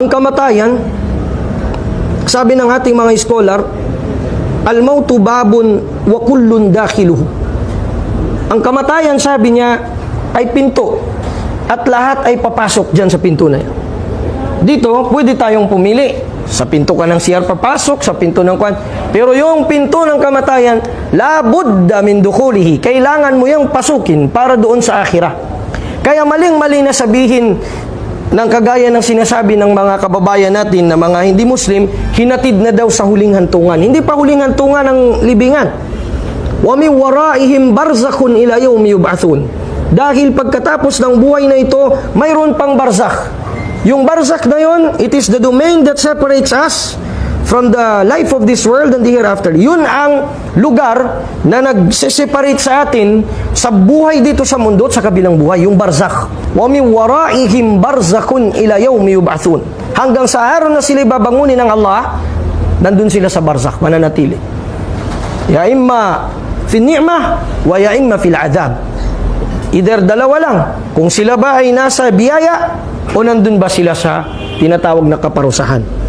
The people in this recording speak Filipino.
Ang kamatayan, sabi ng ating mga scholar, al-mautu babun wa kullun dakhiluhu. Ang kamatayan, sabi niya, ay pinto at lahat ay papasok dyan sa pinto na yan. Dito, pwede tayong pumili. Sa pinto ka ng CR papasok, sa pinto ng kwan. Pero yung pinto ng kamatayan, labudda min dukhulihi. Kailangan mo yung pasukin para doon sa akhirah. Kaya maling-mali na sabihin ng kagaya ng sinasabi ng mga kababayan natin na mga hindi Muslim, hinatid na daw sa huling hantungan. Hindi pa huling hantungan ng libingan. Wa min waraihim barzakhun ila yawmi yub'athun. Dahil pagkatapos ng buhay na ito, mayroon pang barzakh. Yung barzakh na yon, it is the domain that separates us from the life of this world and the hereafter. Yun ang lugar na nagseseparate sa atin sa buhay dito sa mundo at sa kabilang buhay, yung barzakh. Wa min waraihim barzakhun ila yawmi yub'athun. Hanggang sa araw na sila babangunin ng Allah, nandun sila sa barzakh, mananatili. Ya imma fi ni'mah wa ya imma fil adab. Either dalawa lang, kung sila ba ay nasa biyaya o nandun ba sila sa tinatawag na kaparusahan.